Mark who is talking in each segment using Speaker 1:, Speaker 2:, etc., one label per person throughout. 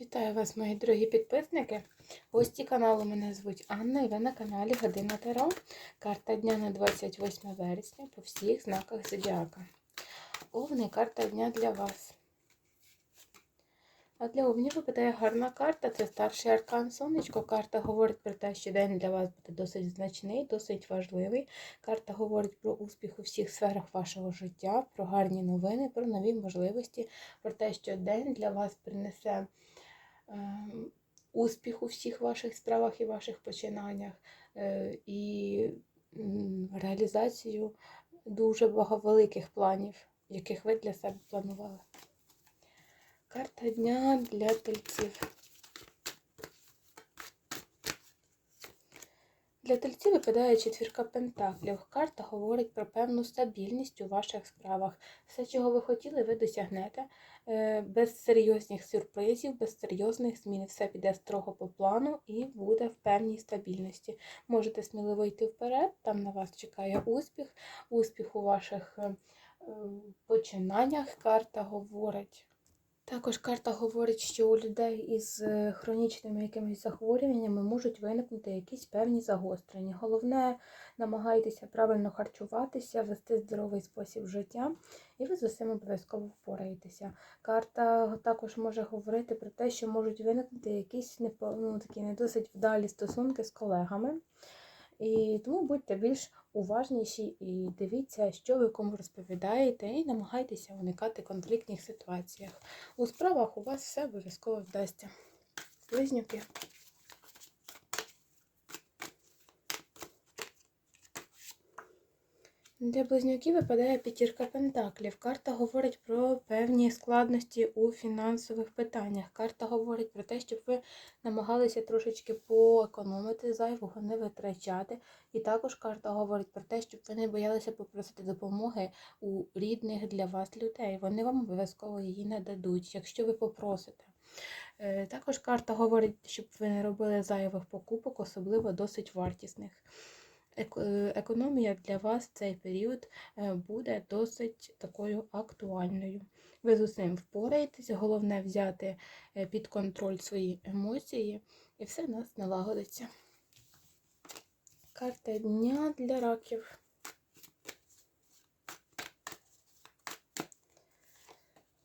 Speaker 1: Вітаю вас, мої дорогі підписники. Гості каналу мене звуть Анна і ви на каналі Година Таро. Карта дня на 28 вересня по всіх знаках Зодіака. Овни карта дня для вас. А для овнів випадає гарна карта. Це старший аркан Сонечко. Карта говорить про те, що день для вас буде досить значний, досить важливий. Карта говорить про успіх у всіх сферах вашого життя, про гарні новини, про нові можливості, про те, що день для вас принесе успіх у всіх ваших справах і ваших починаннях, е, і реалізацію дуже великих планів, яких ви для себе планували. Карта дня для тельців. Для тельців випадає четвірка пентаклів. Карта говорить про певну стабільність у ваших справах. Все, чого ви хотіли, ви досягнете е, без серйозних сюрпризів, без серйозних змін. Все піде строго по плану і буде в певній стабільності. Можете сміливо йти вперед, там на вас чекає успіх, успіх у ваших е, е, починаннях. Карта говорить. Також карта говорить, що у людей із е, хронічними якимись захворюваннями можуть виникнути якісь певні загострення. Головне, намагайтеся правильно харчуватися, вести здоровий спосіб життя, і ви з усім обов'язково впораєтеся. Карта також може говорити про те, що можуть виникнути якісь ну, такі не досить вдалі стосунки з колегами. І тому будьте більш уважніші і дивіться, що ви кому розповідаєте, і намагайтеся уникати конфліктних ситуаціях. У справах у вас все обов'язково вдасться. Близнюки. Для близнюків випадає п'ятірка пентаклів. Карта говорить про певні складності у фінансових питаннях. Карта говорить про те, щоб ви намагалися трошечки поекономити, зайвого не витрачати. І також карта говорить про те, щоб ви не боялися попросити допомоги у рідних для вас людей. Вони вам обов'язково її нададуть, якщо ви попросите. Е, Також карта говорить, щоб ви не робили зайвих покупок, особливо досить вартісних. Е, Економія для вас в цей період е, буде досить такою актуальною. Ви з усім впораєтесь, головне взяти е, під контроль свої емоції, і все в нас налагодиться. Карта дня для раків.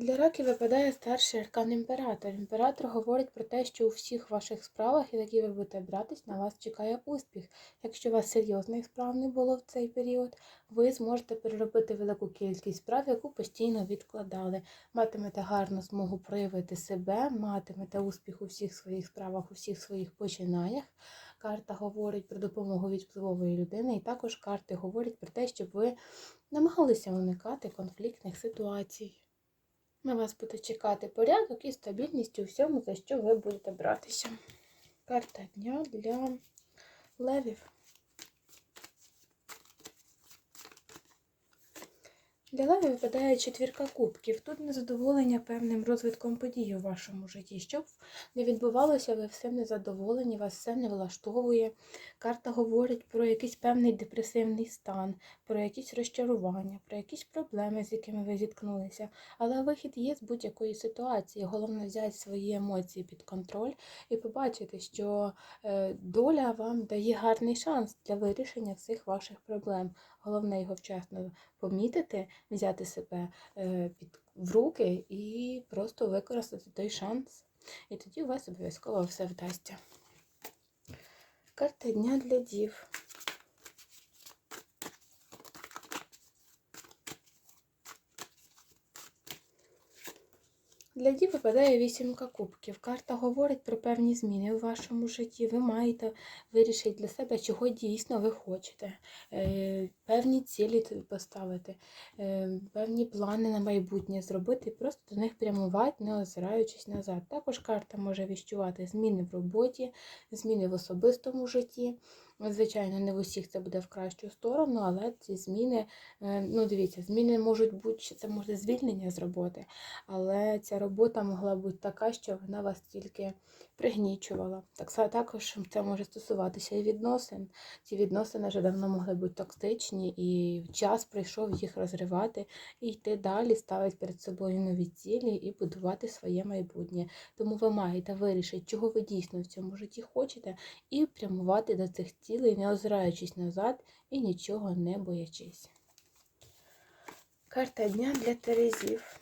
Speaker 1: Для раків випадає старший аркан імператор. Імператор говорить про те, що у всіх ваших справах, які ви будете братись, на вас чекає успіх. Якщо у вас серйозних справ не було в цей період, ви зможете переробити велику кількість справ, яку постійно відкладали. Матимете гарну змогу проявити себе, матимете успіх у всіх своїх справах, у всіх своїх починаннях. Карта говорить про допомогу від впливової людини, і також карти говорять про те, щоб ви намагалися уникати конфліктних ситуацій. На вас буде чекати порядок і стабільність у всьому, за що ви будете братися. Карта дня для левів. Для левів випадає четвірка кубків. Тут незадоволення певним розвитком подій у вашому житті. Щоб не відбувалося, ви всім незадоволені, вас все не влаштовує. Карта говорить про якийсь певний депресивний стан, про якісь розчарування, про якісь проблеми, з якими ви зіткнулися. Але вихід є з будь-якої ситуації. Головне взяти свої емоції під контроль і побачити, що е, доля вам дає гарний шанс для вирішення всіх ваших проблем. Головне його вчасно помітити, взяти себе е, під в руки і просто використати той шанс. І тоді у вас обов'язково все вдасться. Карта дня для дів. Для дів випадає вісімка кубків. Карта говорить про певні зміни у вашому житті. Ви маєте вирішити для себе, чого дійсно ви хочете, е, певні цілі поставити, е, певні плани на майбутнє зробити і просто до них прямувати, не озираючись назад. Також карта може віщувати зміни в роботі, зміни в особистому житті. Звичайно, не в усіх це буде в кращу сторону, але ці зміни, е, ну дивіться, зміни можуть бути, це може звільнення з роботи, але ця робота могла бути така, що вона вас тільки пригнічувала. Так також це може стосуватися і відносин. Ці відносини вже давно могли бути токсичні, і час прийшов їх розривати і йти далі, ставити перед собою нові цілі і будувати своє майбутнє. Тому ви маєте вирішити, чого ви дійсно в цьому житті хочете, і прямувати до цих цілей, не озираючись назад і нічого не боячись. Карта дня для Терезів.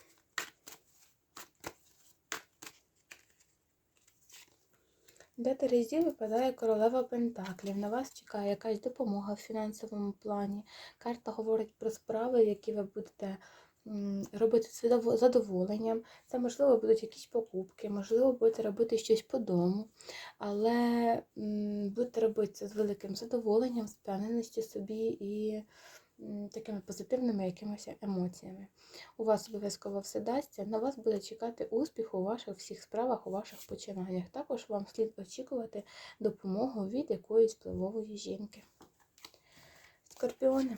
Speaker 1: Для Терезі випадає королева Пентаклів. На вас чекає якась допомога в фінансовому плані. Карта говорить про справи, які ви будете робити задов- задоволенням. Це, можливо, будуть якісь покупки, можливо, будете робити щось по дому, але будете робити це з великим задоволенням, з впевненістю собі і такими позитивними якимись емоціями. У вас обов'язково все дасться, на вас буде чекати успіх у ваших всіх справах, у ваших починаннях. Також вам слід очікувати допомогу від якоїсь впливової жінки. Скорпіони.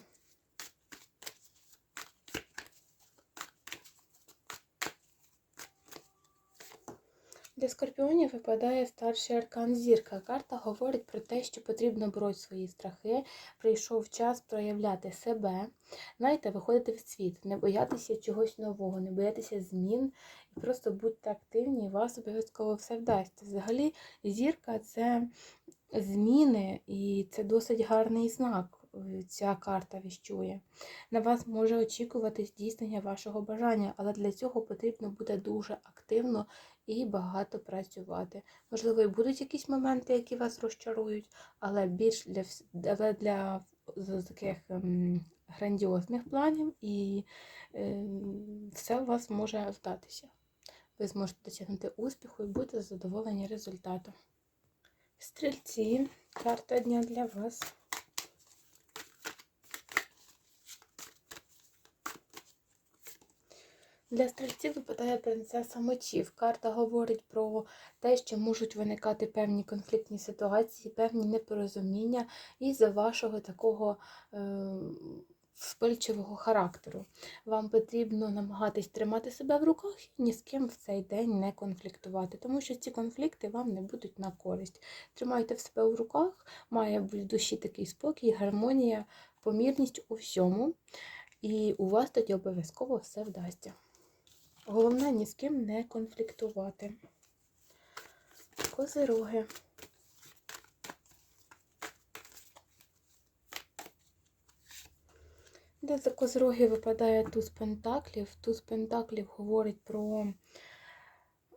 Speaker 1: Для скорпіонів випадає старший аркан зірка. Карта говорить про те, що потрібно бороть свої страхи. Прийшов час проявляти себе. Знаєте, виходити в світ, не боятися чогось нового, не боятися змін і просто будьте активні, і вас обов'язково все вдасться. Взагалі, зірка це зміни, і це досить гарний знак. Ця карта віщує. На вас може очікувати здійснення вашого бажання, але для цього потрібно буде дуже активно і багато працювати. Можливо, і будуть якісь моменти, які вас розчарують, але більш для але для таких ем, грандіозних планів, і ем, все у вас може вдатися. Ви зможете досягнути успіху і бути задоволені результатом. Стрільці, карта дня для вас. Для стрільців випадає принцеса мечів. Карта говорить про те, що можуть виникати певні конфліктні ситуації, певні непорозуміння із-за вашого такого е, вспильчивого характеру. Вам потрібно намагатись тримати себе в руках і ні з ким в цей день не конфліктувати, тому що ці конфлікти вам не будуть на користь. Тримайте в себе в руках, має в душі такий спокій, гармонія, помірність у всьому, і у вас тоді обов'язково все вдасться. Головне ні з ким не конфліктувати. Козироги. Де за козироги випадає туз пентаклів. Туз пентаклів говорить про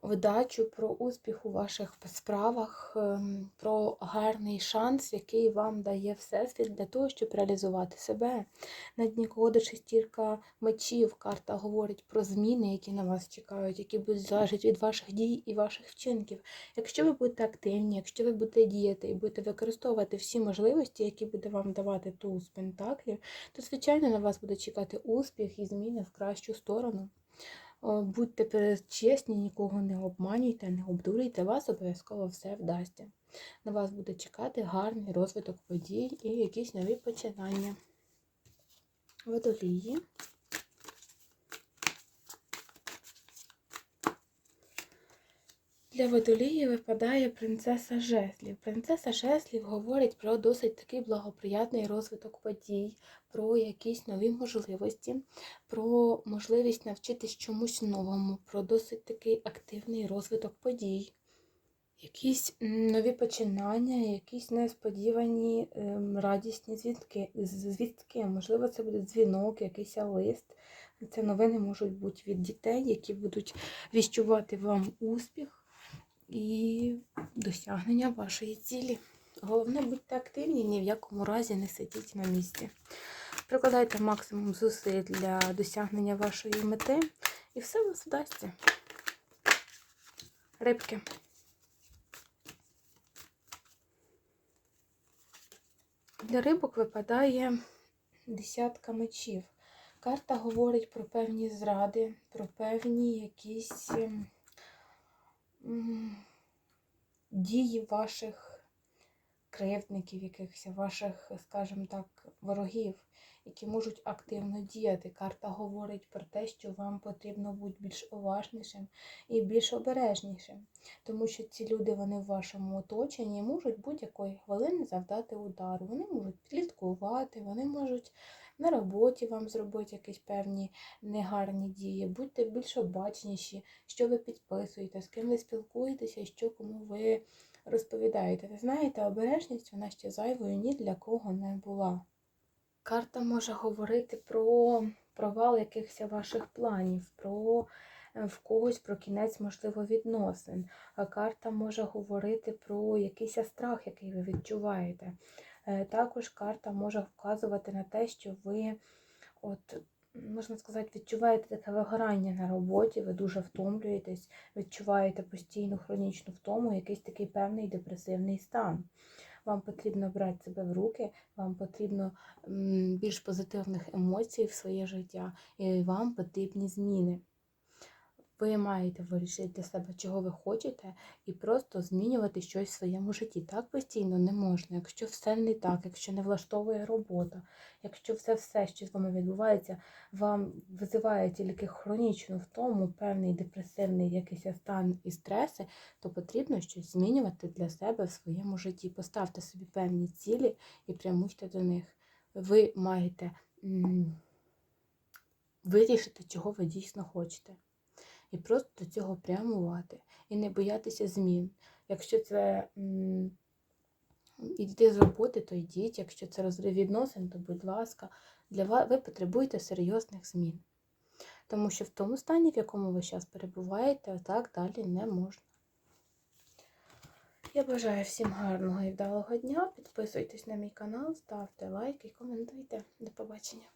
Speaker 1: вдачу, про успіх у ваших справах, ем, про гарний шанс, який вам дає Всесвіт для того, щоб реалізувати себе. На дні колоди шестірка мечів карта говорить про зміни, які на вас чекають, які будуть залежати від ваших дій і ваших вчинків. Якщо ви будете активні, якщо ви будете діяти і будете використовувати всі можливості, які буде вам давати туз пентаклів, то, звичайно, на вас буде чекати успіх і зміни в кращу сторону. О, Будьте чесні, нікого не обманюйте, не обдурюйте, вас обов'язково все вдасться. На вас буде чекати гарний розвиток подій і якісь нові починання. Водолії. Для водолії випадає принцеса жезлів. Принцеса жезлів говорить про досить такий благоприятний розвиток подій, про якісь нові можливості, про можливість навчитись чомусь новому, про досить такий активний розвиток подій. Якісь нові починання, якісь несподівані ем, радісні звідки, звістки. Можливо, це буде дзвінок, якийсь лист. Це новини можуть бути від дітей, які будуть віщувати вам успіх і досягнення вашої цілі. Головне, будьте активні, ні в якому разі не сидіть на місці. Прикладайте максимум зусиль для досягнення вашої мети, і все у вас вдасться. Рибки. Для рибок випадає десятка мечів. Карта говорить про певні зради, про певні якісь ем, дії ваших кривдників, якихось ваших, скажімо так, ворогів, які можуть активно діяти. Карта говорить про те, що вам потрібно бути більш уважнішим і більш обережнішим, тому що ці люди вони в вашому оточенні можуть будь-якої хвилини завдати удару. Вони можуть підліткувати, вони можуть на роботі вам зробити якісь певні негарні дії. Будьте більш обачніші, що ви підписуєте, з ким ви спілкуєтеся що кому ви розповідаєте. Ви знаєте, обережність вона ще зайвою ні для кого не була. Карта може говорити про провал якихось ваших планів, про е, в когось про кінець, можливо, відносин. А карта може говорити про якийсь страх, який ви відчуваєте. Е, Також карта може вказувати на те, що ви, от, можна сказати, відчуваєте таке вигорання на роботі, ви дуже втомлюєтесь, відчуваєте постійну хронічну втому, якийсь такий певний депресивний стан. Вам потрібно брати себе в руки, вам потрібно більш позитивних емоцій в своє життя, і вам потрібні зміни. Ви маєте вирішити для себе, чого ви хочете, і просто змінювати щось в своєму житті. Так постійно не можна. Якщо все не так, якщо не влаштовує робота, якщо все, все, що з вами відбувається, вам визиває тільки хронічну втому, певний депресивний якийсь стан і стреси, то потрібно щось змінювати для себе в своєму житті. Поставте собі певні цілі і прямуйте до них. Ви маєте вирішити, чого ви дійсно хочете. І просто до цього прямувати. І не боятися змін. Якщо це йти з роботи, то йдіть. Якщо це розрив відносин, то будь ласка, для вас ви потребуєте серйозних змін. Тому що в тому стані, в якому ви зараз перебуваєте, так далі не можна. Я бажаю всім гарного і вдалого дня. Підписуйтесь на мій канал, ставте лайки, коментуйте. До побачення.